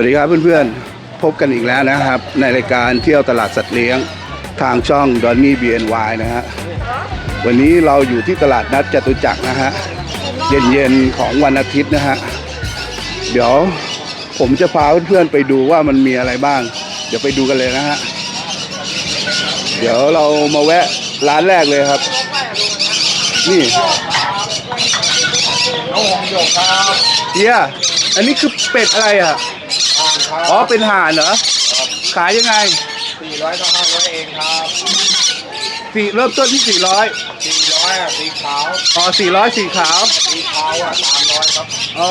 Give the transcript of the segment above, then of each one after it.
วัสดีครับเพื่อนๆ พบกันอีกแล้วนะครับ ในรายการเที่ยวตลาดสัตว์เลี้ยงทางช่องดอนนี่บีเอ็นวนะฮะวันนี้เราอยู่ที่ตลาดนัดจตุจักรนะฮะเย็นๆของวันอาทิตย์นะฮะเดี๋ยวผมจะพาเพื่อนๆไปดูว่ามันมีอะไรบ้าง เดี๋ยวไปดูกันเลยนะฮะเดี๋ยวเรามาแวะร้านแรกเลยครับ นี่น้องหงส์หยกครับเฮียอันนี้คือเป็ดอะไรอะ อ่านครับอ๋อเป็นห่านเหรอขายยังไงสี่ร้อยต่อห้าร้อยเองครับสี่เริ่มต้นที่สี่ร้อยสี่ร้อยอะสีขาวอ๋อสี่ร้อยสีขาวสีขาวอะสามร้อยครับอ๋อ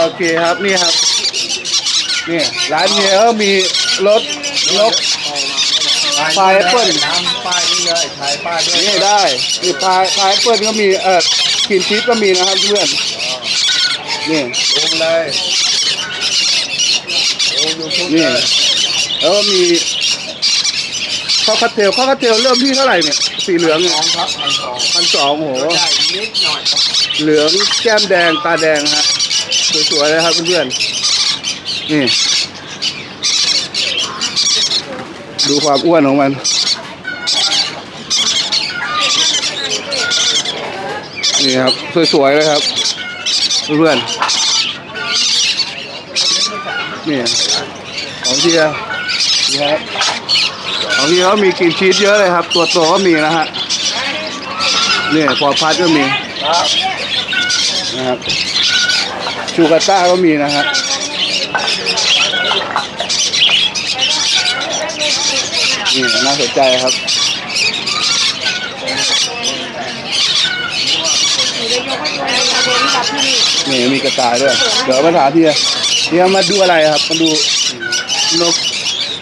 โอเคครับนี่ครับนี่ร้านเฮียก็มีรถนกพายแอปเปิ้ล น้ำป้ายนี่เลยถ่ายป้ายด้วยนี่ได้นี่พายพายแอปเปิลก็มีเออกินชีสก็มีนะครับเพื่อน นี่ลงเลยโอ้ยูทูบนี่เลยแล้วก็มีข้าวคัตเทลข้าวคัตเทลเริ่มที่เท่าไหร่เนี่ยสีเหลืองสเนี่ยองครับพันสองพันสองโหใหญ่นิดหน่อยครับเหลืองแก้มแดงตาแดงฮะสวยๆเลยครับเพื่อนๆนี่ ดูความอ้วนของมันนี่ครับสวยๆเลยครับ เพื่อนนี่ของเทียนี่ครับของเทียเขามีกลินชีสเยอะเลยครับ ตัวโตก็มีนะฮะนี่พอพัดก็มีนะครับชูกาต้าก็มีนะฮะนี่น่าสนใจครับ นี่มีกระต่ายด้วย เดี๋ยวมาถามพี่พี่มาดูอะไรครับ มาดูนก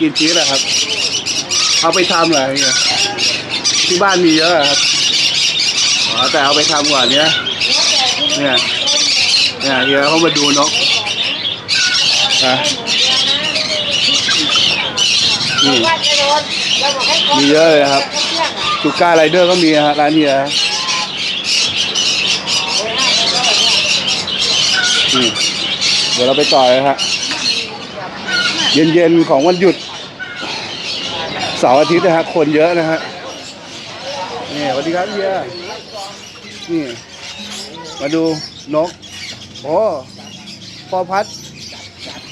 กินชีสนะครับ เอาไปทำอะไรเนี่ยที่บ้านมีเยอะครับอ๋อแต่เอาไปทำก่อนเนี้ยเนี่ยเนี่ยเดี๋ยวเขามาดูนกอะนี่มีเยอะเลยครับชูก้าไรเดอร์ก็มีฮะร้านเฮีย เดี๋ยวเราไปต่อเลยฮะเย็นๆของวันหยุดเสาร์อาทิตย์นะฮะคนเยอะนะฮะนี่สวัสดีครับเฮียนี่มาดูนกโอ้ปอพัด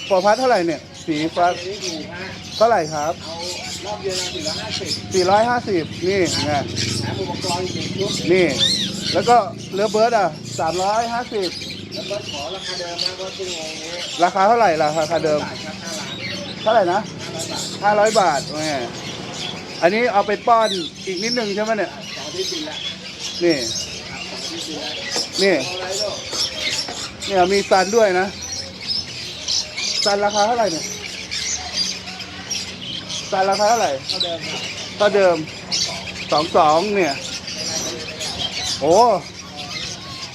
ปอพัดเท่าไหร่เนี่ยสีฟ้าเท่าไหร่ครับรอบเดือนละสี่ร้อยห้าสิบ450นี่ไงแถมอุปกรณ์อีกหนึ่งชุดนี่ แล้วก็เรือเบิร์ดอะ350 แล้วก็ขอราคาเดิมนะว่าซึ่งงงนี้ราคาเท่าไหร่ล่ะราคาเดิมจ่ายครับห้าล้านเท่าไหร่นะห้าร้อยบาท500บาทแหมอันนี้เอาไปป้อนอีกนิดนึงใช่ไหมเนี่ย สองที่บินละนี่ สองที่บินละนี่ เอาอะไรลูกเนี่ยมีซันด้วยนะซันราคาเท่าไหร่เนี่ยซันราคาเท่าไหร่เท่าเดิมครับก็เดิมสองสองเนี่ย โอ้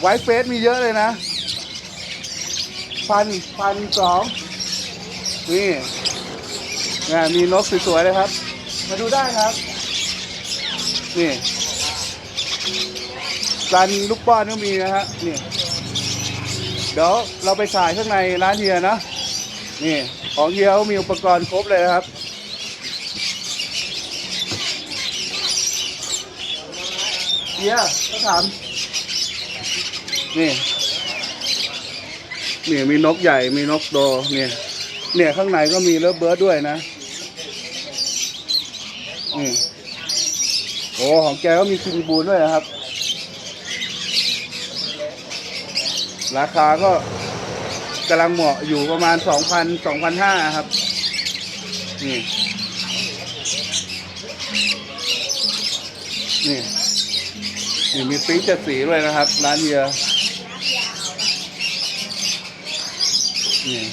ไวท์เฟสมีเยอะเลยนะ พันพันสองนี่นี่มีนกสวยๆเลยครับ มาดูได้ครับ นี่ร้านลูกป้อนก็มีนะฮะนี่เดี๋ยวเราไปถ่ายข้างในร้านเฮียนะนี่ของเฮียเขามีอุปกรณ์ครบเลยนะครับ เฮียก็ถามนี่ นี่มีนกใหญ่มีนกโตเนี่ย เนี่ยข้างในก็มีเลิฟเบิร์ดด้วยนะนี่โอ้ของแกก็มีคิงบูนด้วยนะครับ ราคาก็กำลังเหมาะอยู่ประมาณสองพันสองพันห้าครับนี่นี่นี่มีฟิงเจ็ดสีด้วยนะครับ ร้านเฮีย นี่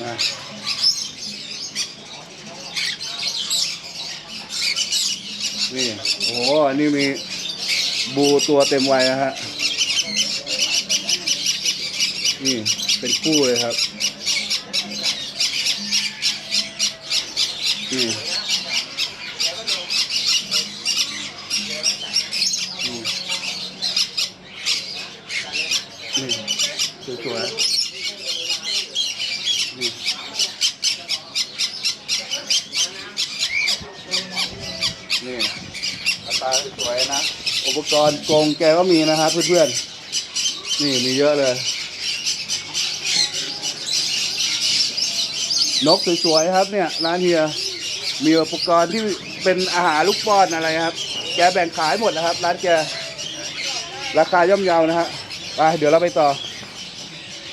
มานี่ โอ้โหอันนี้มีบูตัวเต็มวัยนะฮะ นี่เป็นคู่เลยครับ นี่ สวยนี่นี่กระต่าสวยนะ อุปกรณ์กงแกก็มีนะครับเพื่อนๆ นี่มีเยอะเลย นกสวยๆครับเนี่ย ร้านเฮีย มีอุปกรณ์ที่เป็นอาหารลูกป้อนอะไรครับ แกแบ่งขายหมดนะครับ ร้านแก ราคาย่อมเยานะฮะไปเดี๋ยวเราไปต่อ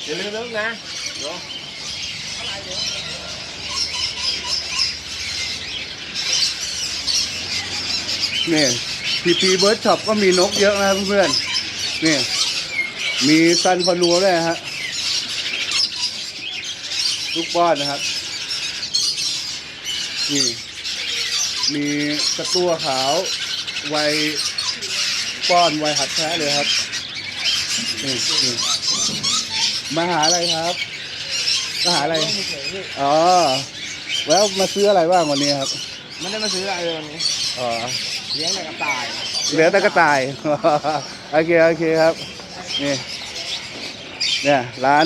อย่าลืมนึกนะเดี๋ยวนี่พีพีเบิร์ดช็อปก็มีนกเยอะนะครับเพื่อนๆนี่มีซันพานัวด้วยฮะลูกป้อนนะครับ นี่ มีกระตัวขาวไวยป้อนไวยหัดแท้เลยครับนี่นี่ มาหาอะไรครับมาหาอะไร อ๋อ แล้วมาซื้ออะไรบ้างวันนี้ครับ ไม่ได้มาซื้ออะไรเลยวันนี้ อ๋อ เลี้ยงแต่กระต่าย เหลือแต่กระต่าย โอเค โอเคครับ นี่ เนี่ย ร้าน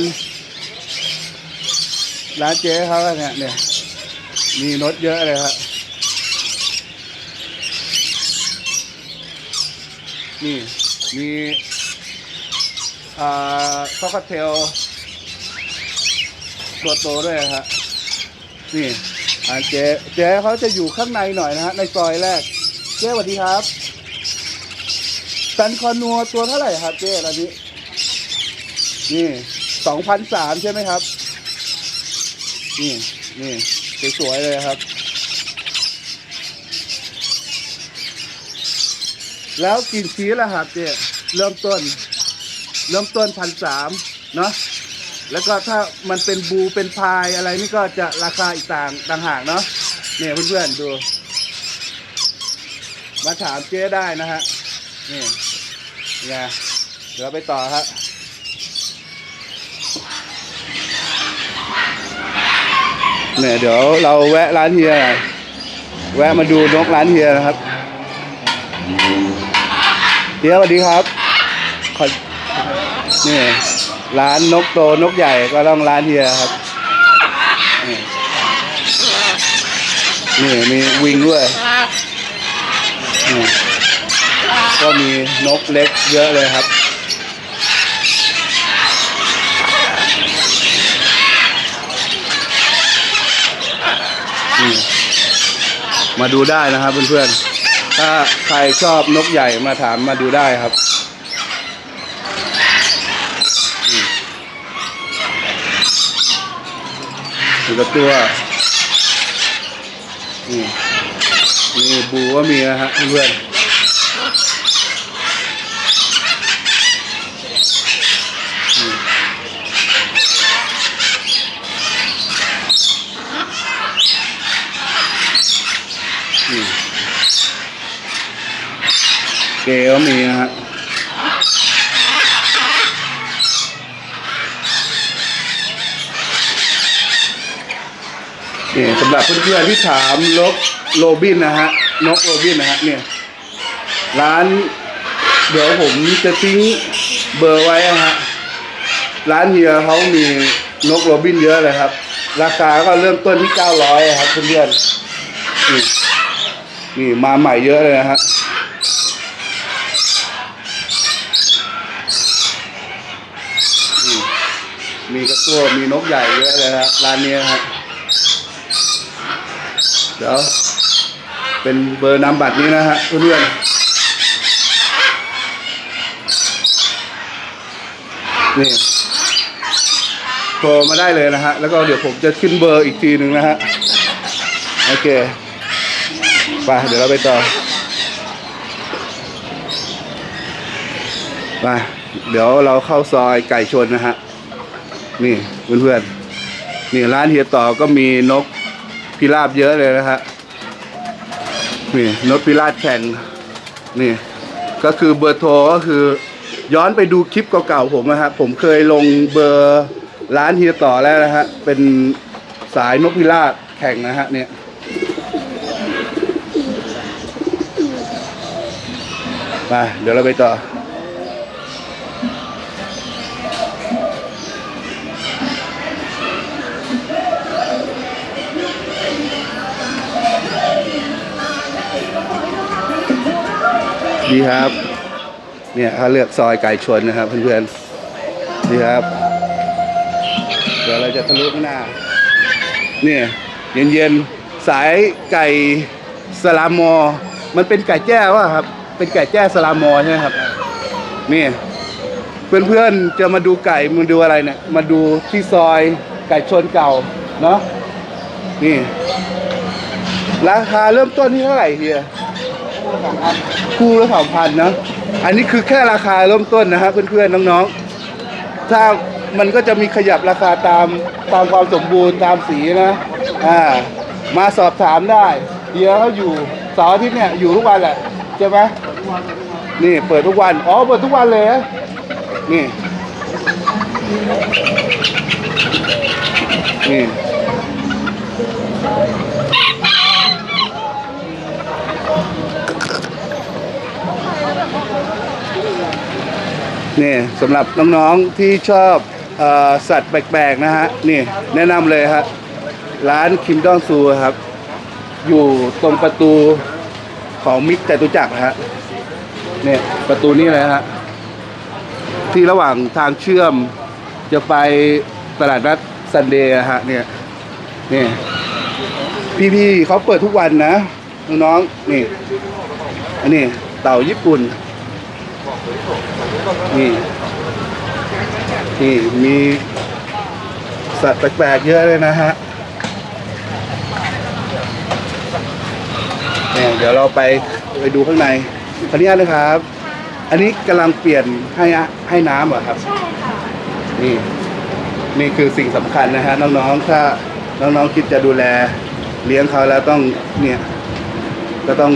ร้านเจ๊เขาเนี่ยเนี่ย มีรถเยอะเลยครับ นี่ มี อ่าซอกเทลตัวโตด้วยครับนี่เจ๊เจ๊เขาจะอยู่ข้างในหน่อยนะฮะในซอยแรก เจ๊สวัสดีครับสันคอนัวตัวเท่าไหร่ครับเจ๊ตอนนี้ นี่สองพันสามใช่ไหมครับ นี่นี่สวยๆเลยครับ แล้วกินชีสละครับเจ๊เริ่มต้น เริ่มต้นพันสามเนาะแล้วก็ถ้ามันเป็นบูเป็นพายอะไรนี่ก็จะราคาอีกต่างต่างหากเนาะเนี่ยเพื่อนๆดู มาถามเจ๊ได้นะฮะนี่ไงเดี๋ยวไปต่อครับเนี่ยเดี๋ยวเราแวะร้านเฮียหน่อยแวะมาดูนกร้านเฮียนะครับเฮียสวัสดีครับขอ นี่ร้านนกโตนกใหญ่ก็ต้องร้านเฮียครับ นี่มีวิงด้วยก็มีนกเล็กเยอะเลยครับมาดูได้นะครับเพื่อนๆ ถ้าใครชอบนกใหญ่มาถามมาดูได้ครับ ดูกระตัวนี่นี่บูก็มีนะฮะเพื่อนเกย์ก็มีนะฮะ นี่สำหรับเพื่อนๆที่ถามลกโรบินนะฮะนกโรบินนะฮะเนี่ยร้าน เดี๋ยวผมจะทิ้งเบอร์ไว้นะฮะร้านเฮียเขามีนกโรบินเยอะเลยครับ ราคาก็เริ่มต้นที่เก้าร้อยครับเพื่อนๆนี่นี่มาใหม่เยอะเลยนะฮะมีกระตัวมีนกใหญ่เยอะเลยครับร้านนี้ครับ เดี๋ยวเป็นเบอร์นามบัตรนี้นะฮะเพื่อนๆนี่โทรมาได้เลยนะฮะ แล้วก็เดี๋ยวผมจะขึ้นเบอร์อีกทีหนึ่งนะฮะ โอเคไปเดี๋ยวเราไปต่อไปเดี๋ยวเราเข้าซอยไก่ชนนะฮะ นี่เพื่อนๆนี่ร้านเฮียต่อก็มีนก พิราบเยอะเลยนะฮะนี่นกพิราบแข่งนี่ ก็คือเบอร์โทรก็คือ ย้อนไปดูคลิปเก่าๆผมนะครับผมเคยลงเบอร์ร้านเฮียต่อแล้วนะฮะเป็นสายนกพิราบแข่งนะฮะเนี่ยไปเดี๋ยวเราไปต่อ ดีครับ เนี่ยเขาเลือกซอยไก่ชนนะครับ เพื่อนๆดีครับ เดี๋ยวเราจะทะลุข้างหน้า เนี่ยเย็นๆสายไก่สลามมอมันเป็นไก่แจ้วะครับ เป็นไก่แจ้สลามมอใช่ไหมครับ นี่เพื่อนๆจะมาดูไก่มาดูอะไรเนี่ย มาดูที่ซอยไก่ชนเก่าเนาะนี่ ราคาเริ่มต้นที่เท่าไหร่เฮีย คู่ละสองพันนะ อันนี้คือแค่ราคาเริ่มต้นนะฮะเพื่อนๆน้องๆ ถ้ามันก็จะมีขยับราคาตามตามความสมบูรณ์ตามสีนะอ่ามาสอบถามได้เฮียเขาอยู่เสาร์อาทิตย์เนี่ยอยู่ทุกวันแหละใช่ไหมนี่เปิดทุกวัน อ๋อเปิดทุกวันเลยนะนี่ นี่สำหรับน้องๆที่ชอบอสัตว์แปลกๆนะฮะนี่แนะนำเลยฮะร้านคิมดองซูครับ อยู่ตรงประตูของมิกจตุจักรนะฮะเนี่ยประตูนี้เลยฮะที่ระหว่างทางเชื่อมจะไปตลาดนัดซันเดย์อะฮะเนี่ยเนี่ยพี่ๆเขาเปิดทุกวันนะน้องๆนี่อันนี้เต่าญี่ปุ่น นี่นี่มีสัตว์แปลกๆเยอะเลยนะฮะเนี่ยเดี๋ยวเราไปไปดูข้างในขออนุญาตนะครับ อันนี้กำลังเปลี่ยนให้อะให้น้ำเหรอครับ ใช่ค่ะ นี่ นี่คือสิ่งสำคัญนะฮะน้องๆ ถ้าน้องๆคิดจะดูแลเลี้ยงเขาแล้วต้องเนี่ย ก็ต้อง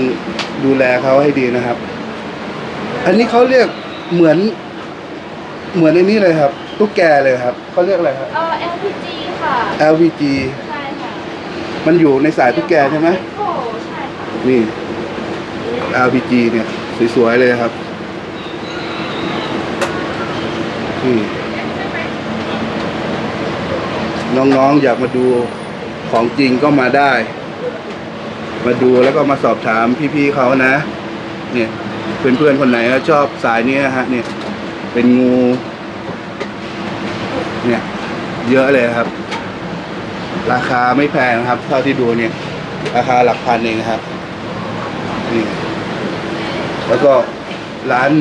ดูแลเขาให้ดีนะครับ อันนี้เขาเรียก เหมือน เหมือนในนี้เลยครับตุ๊กแกเลยครับเขาเรียกอะไรครับ เอ่อ LPG ค่ะ LVG ใช่ค่ะมันอยู่ในสายตุ๊กแกใช่ไหมโอ้ใช่ค่ะนี่ LVG เนี่ย สวยๆเลยครับนี่น้องๆ อยากมาดูของจริงก็มาได้ มาดูแล้วก็มาสอบถามพี่ๆเขานะ เนี่ย เพื่อนๆคนไหนก็ชอบสายนี้นะฮะเนี่ยเป็นงู เนี่ย เยอะเลยครับ ราคาไม่แพงครับ เท่าที่ดูเนี่ย ราคาหลักพันเองครับนี่แล้วก็ร้าน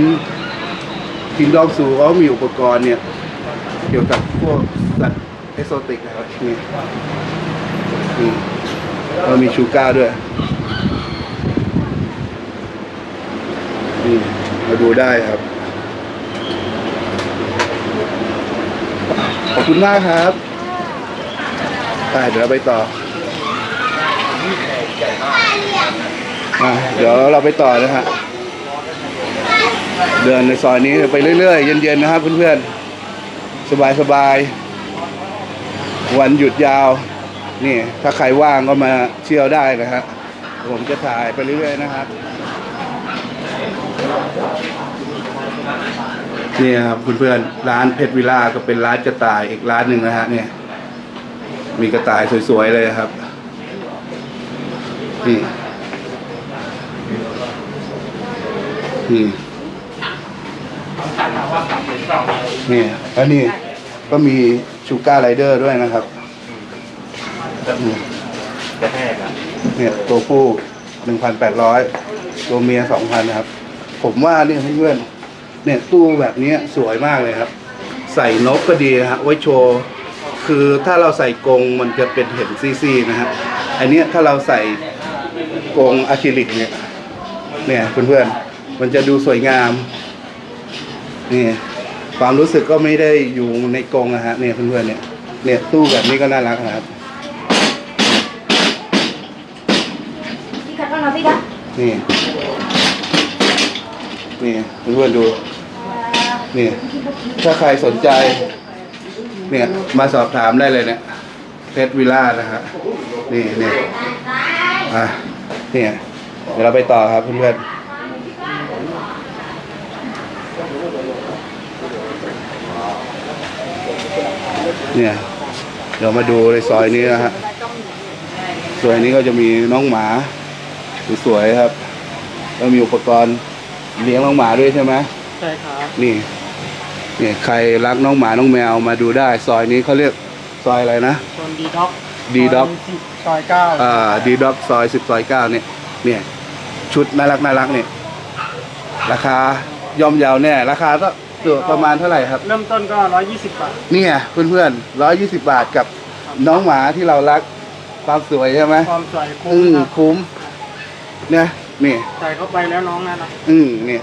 กินดองซูเขามีอุปกรณ์เนี่ย เกี่ยวกับพวกสัตว์เอโซติกนะครับนี่นี่เรามีชูก้าด้วยี่มาดูได้ครับ ขอบคุณมากครับไปเดี๋ยวเราไปต่ออะเดี๋ยวเราไปต่อนะฮะ เดินในซอยนี้ไปเรื่อย ๆ เย็น ๆ นะครับเพื่อนๆ สบาย ๆ วันหยุดยาว นี่ ถ้าใครว่างก็มาเที่ยวได้นะฮะ ผมจะถ่ายไปเรื่อย ๆ นะครับ นี่ครับเพื่อนๆร้านเพชรวิลล่าก็เป็นร้านกระต่ายอีกร้านหนึ่งนะฮะเนี่ย มีกระต่ายสวยๆเลยครับนี่นี่นี่แล้วนี่ก็มีชูการ์ไรเดอร์ด้วยนะครับอืมจะแห้งอะเนี่ยตัวผู้หนึ่งพันแปดร้อยตัวเมียสองพันนะครับ ผมว่าเนี่ยเพื่อนๆเนี่ยตู้แบบเนี้ยสวยมากเลยครับ ใส่นกก็ดีนะฮะไว้โชว์คือถ้าเราใส่กรงมันจะเป็นเห็นซี่ๆนะฮะอันเนี้ยถ้าเราใส่กรงอะคริลิกเนี่ยเนี่ยเพื่อนๆมันจะดูสวยงามนี่ความรู้สึกก็ไม่ได้อยู่ในกรงนะฮะเนี่ยเพื่อนๆเนี่ยเนี่ยตู้แบบนี้ก็น่ารักนะครับพี่คัดว่าเราพี่คัดนี่ นี่เพื่อนดูนี่ถ้าใครสนใจ เนี่ย มาสอบถามได้เลยเนี่ยเพชรวิลล่านะฮะนี่นี่อะเนี่ยเดี๋ยวเราไปต่อครับเพื่อนๆเนี่ยเดี๋ยวมาดูในซอยนี้นะฮะซอยนี้ก็จะมีน้องหมาสวยๆครับ แล้วมีอุปกรณ์ เลี้ยงน้องหมาด้วยใช่ไหมใช่ครับนี่เนี่ยใครรักน้องหมาน้องแมวมาดูได้ ซอยนี้เขาเรียกซอยอะไรนะโซนดีด็อก D-Dock ซอยเก้าอ่าดีด็อกซอยสิบซอยเก้าเนี่ยเนี่ยชุดน่ารักน่ารักเนี่ยราคาย่อมเยาวแน่ ราคาก็ตัวประมาณเท่าไหร่ครับ เริ่มต้นก็ร้อยยี่สิบบาทเนี่ยเพื่อนๆร้อยยี่สิบบาทกับน้องหมาที่เรารักความสวยใช่ไหมความสวยคุ้อืมมครับคุ้ม เนี่ยนี่ใส่เข้าไปแล้วน้องน่ารักอืมเนี่ย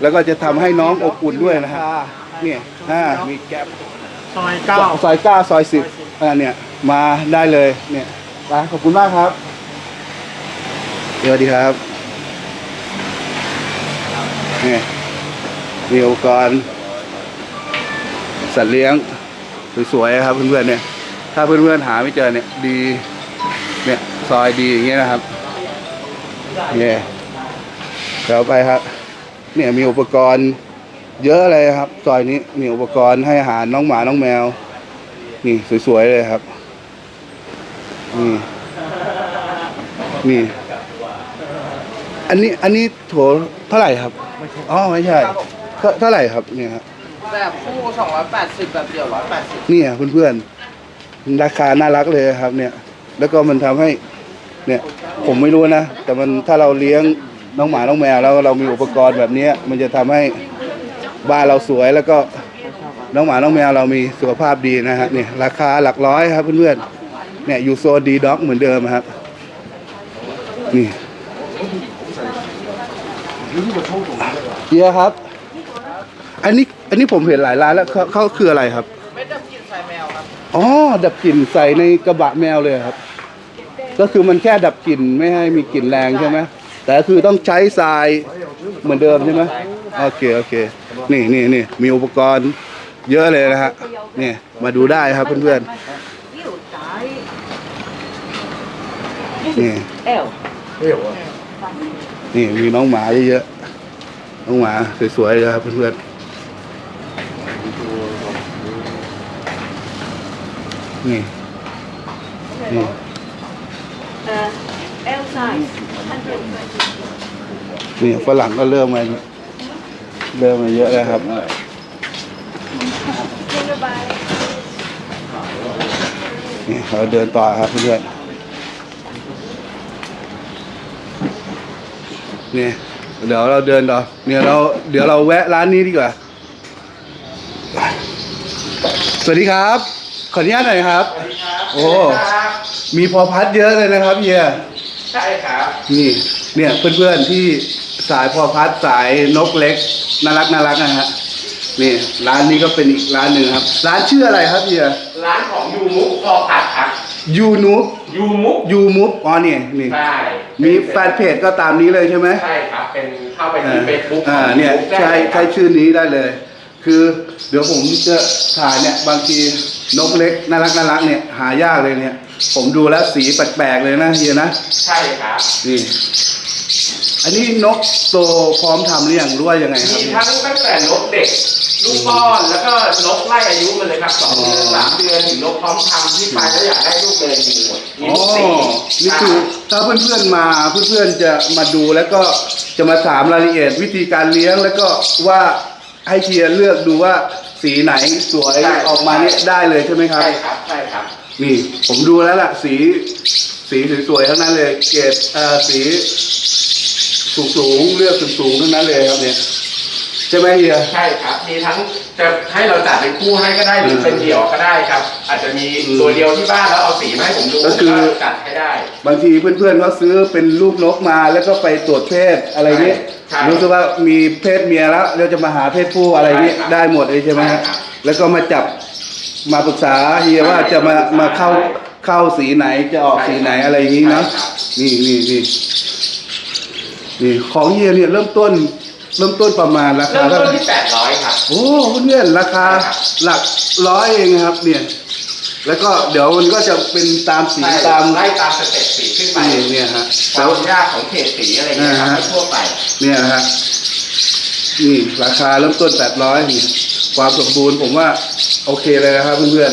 แล้วก็จะทำให้น้องอบอุ่นด้วยนะฮะ เนี่ยอ่ามีแก๊ปซอยเก้า ซอยเก้าซอยสิบอ่าเนี่ย มาได้เลย เนี่ยไปขอบคุณมากครับสวัสดีครับเนี่ยมีอุปกรณ์สัตว์เลี้ยงสวยๆครับเพื่อนๆเนี่ย ถ้าเพื่อนๆหาไม่เจอเนี่ยดี เนี่ยซอยดีอย่างเงี้ยนะครับ เนี่ยเดี๋ยวไปครับ เนี่ยมีอุปกรณ์ เยอะเลยครับซอยนี้มีอุปกรณ์ให้อาหารน้องหมาน้องแมว นี่สวยๆเลยครับนี่นี่อันนี้อันนี้โถเท่าไหร่ครับอ๋อไม่ใช่เท่าเท่าไหร่ครับเนี่ยครับแบบคู่280แบบเดี่ยว180เนี่ยเพื่อนๆราคาน่ารักเลยครับ เนี่ย แล้วก็มันทำให้ เนี่ยผมไม่รู้นะ แต่มันถ้าเราเลี้ยงน้องหมาน้องแมวแล้วเรามีอุปกรณ์แบบเนี้ยมันจะทำให้บ้านเราสวยแล้วก็น้องหมาน้องแมวเรามีสุขภาพดีนะฮะเนี่ยราคาหลักร้อยครับเพื่อนๆเนี่ยอยู่โซนดีด็อกเหมือนเดิมครับ นี่เฮียครับ อันนี้อันนี้ผมเห็นหลายร้านแล้วเขาเขาคืออะไรครับ ไม่ดับกลิ่นใส่แมวครับอ๋อดับกลิ่นใส่ในกระบะแมวเลยครับ ก็คือมันแค่ดับกลิ่นไม่ให้มีกลิ่นแรงใช่ไหมแต่คือต้องใช้ทรายเหมือนเดิมใช่ไหมโอเคโอเค นี่นี่นี่มีอุปกรณ์เยอะเลยนะฮะนี่มาดูได้ครับเพื่อนๆนี่นี่มีน้องหมาเยอะๆน้องหมาสวยๆเลยครับเพื่อนๆนี่นี่ L size นี่ฝรั่งก็เริ่มมาเริ่มมาเยอะแล้วครับนี่เราเดินต่อครับเพื่อนๆนี่เดี๋ยวเราเดินต่อเนี่ยเราเดี๋ยวเราแวะร้านนี้ดีกว่า สวัสดีครับ ขออนุญาตหน่อยครับ โอ้ มีพอพัดเยอะเลยนะครับเฮียใช่ครับนี่ เนี่ยเพื่อนๆที่สายพอพัดสายนกเล็กน่ารักน่ารักนะฮะนี่ร้านนี้ก็เป็นอีกร้านหนึ่งครับ ร้านชื่ออะไรครับเฮียร้านของยูมุกพอพัดครับยูนูบยูมุกยูมุบอ๋อนี่นี่ใช่มีแฟนเพจก็ตามนี้เลยใช่ไหมใช่ครับเป็นเข้าไปอ่าที่เฟซบุ๊กอ่าเนี่ยใช้ใช้ชื่อนี้ได้เลย คือเดี๋ยวผมจะถ่ายเนี่ยบางทีนกเล็กน่ารักน่ารักเนี่ยหายากเลยเนี่ย ผมดูแล้วสีแปลกๆเลยนะเฮียนะใช่ครับนี่อันนี้นกโตพร้อมทำหรือยังหรู้ว่ายังไงครับมีทั้งตั้งแต่นกเด็กลูกป้อนแล้วก็นกไล่อายุมันเลยครับสองเดือนสามเดือนถึงนกพร้อมทำที่ไปแล้วอยากได้ลูกเดินมีหมดมีอ๋อ ทุกสีนี่คือถ้าเพื่อนๆมาเพื่อนๆจะมาดูแล้วก็จะมาถามรายละเอียดวิธีการเลี้ยงแล้วก็ว่าให้เชียร์เลือกดูว่าสีไหนสวยออกมาเนี่ยได้เลยใช่ไหมครับ ใช่ครับใช่ครับ นี่ผมดูแล้วล่ะ สี สีสวยๆทั้งนั้นเลย เกรดเอ่อสีสูงๆเลือกสูงๆทั้งนั้นเลยครับเนี่ยใช่ไหมเฮียใช่ครับ มีทั้งจะให้เราจัดเป็นคู่ให้ก็ได้หรือเป็นเดี่ยวก็ได้ครับ อาจจะมีอืมตัวเดียวที่บ้านแล้วเอาสีมาให้ผมดูก็คือจัดให้ได้ บางทีเพื่อนๆเขาซื้อเป็นลูกนกมาแล้วก็ไปตรวจเพศอะไรเงี้ยใช่รู้สึกว่ามีเพศเมียแล้วเราจะมาหาเพศผู้อะไรเงี้ยใช่ครับได้หมดเลยใช่ไหมฮะใช่ครับแล้วก็มาจับ มาปรึกษาเฮียว่าจะมามาเข้าเข้าสีไหนจะออกสีไหนอะไรอย่างงี้เนาะใช่ครับนี่นี่นี่นี่ของเฮียเนี่ยเริ่มต้น เริ่มต้นประมาณราเริ่คามเท่าต้นไหร่ที่แปดร้อยครับโอ้เพื่อนๆราคาใช่ครับหลักร้อยเองครับ เนี่ย แล้วก็เดี๋ยวมันก็จะเป็นตามสีตามไล่ตามสเต็ปสีขึ้นไปนี่เนี่ยฮะคแล้วาวมยากของเขตสีอะไรเงี้ยครับอ่าฮะไม่ทั่วไป เนี่ยนะฮะนี่ราคาเริ่มต้นแปดร้อยนี่ ความสมบูรณ์ผมว่า โอเคเลยนะครับเพื่อน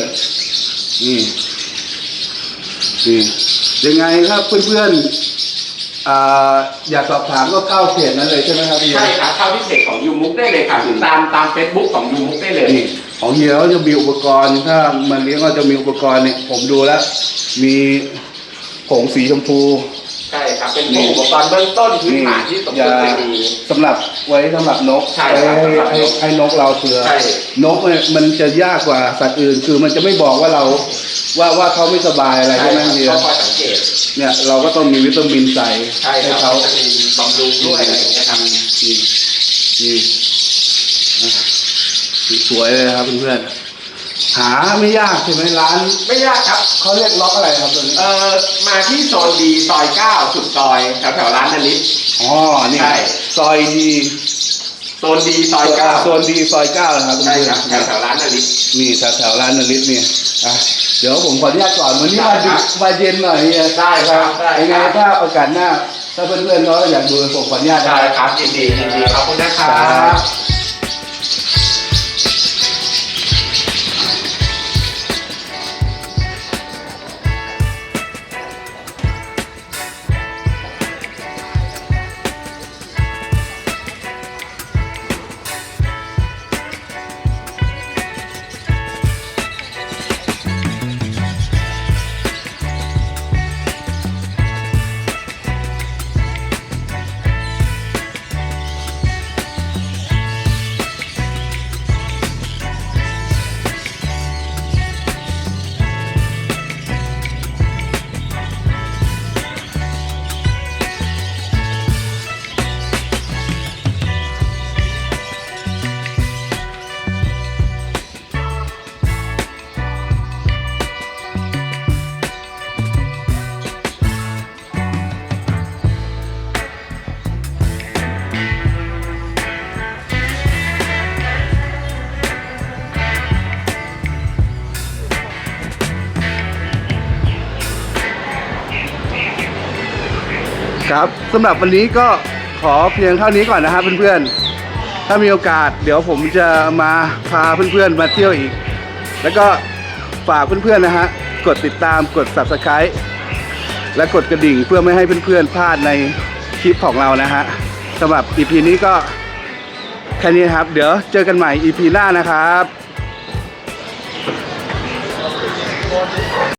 ๆนี่นี่ยังไงครับเพื่อนๆอ่าอยากสอบถามก็เข้าเพจนั้นเลยใช่ไหมครับพี่ใช่ครับเข้าที่เพจของยูมุกได้เลยครับหรือตามตามเฟซบุ๊กของยูมุกได้เลยนี่ของเฮียเขาจะมีอุปกรณ์ ถ้ามันเลี้ยงก็จะมีอุปกรณ์เนี่ยผมดูแล้ว มีผงสีชมพู ใช่ครับเป็นอุปกรณ์เบื้องต้นพื้นฐานที่สมควรจะมี สำหรับไว้สำหรับนกใช่ไว้ครับให้สำหรับให้นกให้นกเราเผื่อใช่ นกเนี่ยมันจะยากกว่าสัตว์อื่น คือมันจะไม่บอกว่าเราว่าว่าเขาไม่สบายอะไรใช่ใช่ไหมครับเฮียก็คอยสังเกต เนี่ยเราก็ต้องมีวิตามินใส่ใช่คให้รับเขาจะมีบำรุงด้วยอะไรอย่างเงี้ยครับนี่นี่อะสวยเลยครับเพื่อนๆ หาไม่ยากใช่ไหมร้านไม่ยากครับ เขาเรียกล็อกอะไรครับตัวนี้เอ่อมาที่โซนดีซอยเก้าสุดซอยแถวแถวๆร้านนลิศ อ๋อนี่ใช่ ซอยดีโซนดีซอยเก้าโซนดีซอยเก้านะครับใช่ครับแถเพื่อวนแถวๆร้านนลิศๆนี่แถวแถวๆร้านนลิศเนี่ยอะเดี๋ยวผมขออนุญาตก่อนวันนี้ได้มาดึครักบมาเย็นหน่อยเนี่ยได้ครับได้ยังไงครับถ้าโอกาสหน้า ถ้าเพื่อนๆเขาอยากดูผมขออนุญาตได้ครับยินดียินดีขอบคุณนะครัครับบ ครับสำหรับวันนี้ก็ขอเพียงเท่านี้ก่อนนะครับเพื่อนๆ ถ้ามีโอกาสเดี๋ยวผมจะมาพาเพื่อนๆมาเที่ยวอีก แล้วก็ฝากเพื่อนๆนะฮะกดติดตามกด subscribe และกดกระดิ่งเพื่อไม่ให้เพื่อนๆพลาดในคลิปของเรานะฮะสำหรับ EP นี้ก็แค่นี้ครับ เดี๋ยวเจอกันใหม่ EP หน้านะครับ